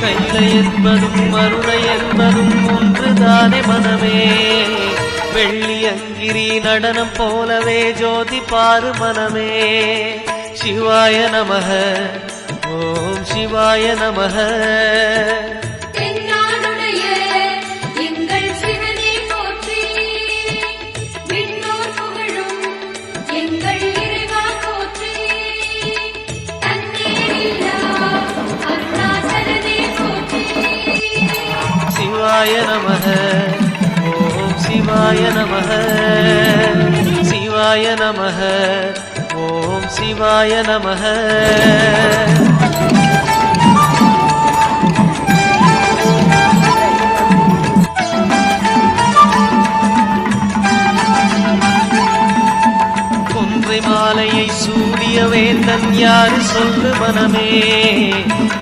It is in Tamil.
கைலை என்பதும் மருணை என்பதும் ஒன்றுதானே மனமே. வெள்ளி அங்கிரி நடனம் போலவே ஜோதி பாரு மனமே. சிவாய நமக ஓம் சிவாய நமக. எங்கள் இறைவா போற்றி. சிவாய நம ஓம் சிவாய நம சிவாய நம ஓம் சிவாய நம மாலையை சூடிய வேந்தன் யாரு சொல்லு மனமே